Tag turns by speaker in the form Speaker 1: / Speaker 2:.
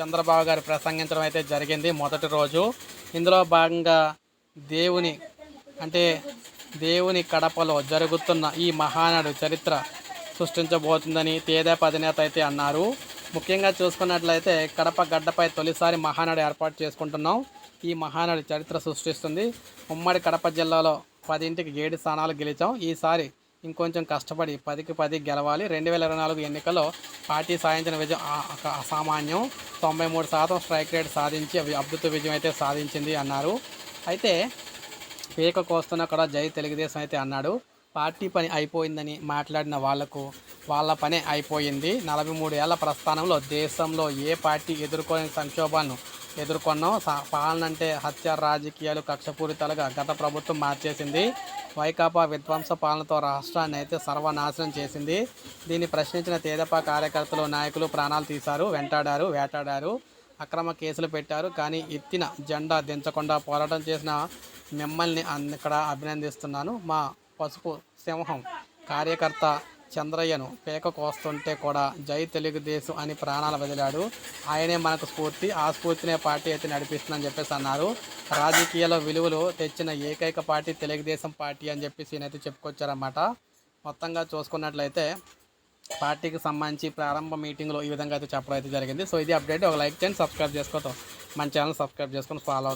Speaker 1: చంద్రబాబు గారు ప్రసంగించడం అయితే జరిగింది మొదటి రోజు. ఇందులో భాగంగా దేవుని అంటే దేవుని కడపలో జరుగుతున్న ఈ మహానాడు చరిత్ర సృష్టించబోతుందని తేదేప అధినేత అయితే అన్నారు. ముఖ్యంగా చూసుకున్నట్లయితే కడప గడ్డపై తొలిసారి మహానాడు ఏర్పాటు చేసుకుంటున్నాం. ఈ మహానాడు చరిత్ర సృష్టిస్తుంది. ఉమ్మడి కడప జిల్లాలో పదింటికి ఏడు స్థానాలు గెలిచాం. ఈసారి ఇంకొంచెం కష్టపడి పదికి పది గెలవాలి. రెండు వేల ఇరవై నాలుగు ఎన్నికల్లో పార్టీ సాధించిన విజయం అసామాన్యం. తొంభై మూడు శాతం స్ట్రైక్ రేట్ సాధించి అద్భుత విజయం అయితే సాధించింది అన్నారు. అయితే పీక కోస్తున్న కూడా జై తెలుగుదేశం అయితే అన్నాడు. పార్టీ పని అయిపోయిందని మాట్లాడిన వాళ్ళకు వాళ్ళ పనే అయిపోయింది. నలభై మూడు ఏళ్ళ ప్రస్థానంలో దేశంలో ఏ పార్టీ ఎదుర్కొనే సంక్షోభాలను ఎదుర్కొన్నాం. సా- పాలన అంటే హత్య రాజకీయాలు కక్షపూరితాలుగా గత ప్రభుత్వం మార్చేసింది. వైకాపా విధ్వంస పాలనతో రాష్ట్రాన్ని అయితే సర్వనాశనం చేసింది. దీన్ని ప్రశ్నించిన తేదపా కార్యకర్తలు నాయకులు ప్రాణాలు తీశారు వెంటాడారు వేటాడారు అక్రమ కేసులు పెట్టారు. కానీ ఎత్తిన జెండా దించకుండా పోరాటం చేసిన మిమ్మల్ని అన్- ఇక్కడ అభినందిస్తున్నాను. మా పసుపు సింహం కార్యకర్త చంద్రయ్యను పేక కోస్తుంటే కూడా జై తెలుగుదేశం అని ప్రాణాలు వదిలాడు. ఆయనే మనకు స్ఫూర్తి ఆ స్ఫూర్తినే పార్టీ అయితే నడిపిస్తుందని చెప్పేసి అన్నారు. రాజకీయాల విలువలు తెచ్చిన ఏకైక పార్టీ తెలుగుదేశం పార్టీ అని చెప్పేసి ఈయనైతే చెప్పుకొచ్చారన్నమాట. మొత్తంగా చూసుకున్నట్లయితే పార్టీకి సంబంధించి ప్రారంభ మీటింగ్లో ఈ విధంగా అయితే చెప్పడం అయితే జరిగింది. సో ఇది అప్డేట్. ఒక లైక్ చేయండి సబ్స్క్రైబ్ చేసుకోవచ్చు మన ఛానల్ సబ్స్క్రైబ్ చేసుకొని ఫాలో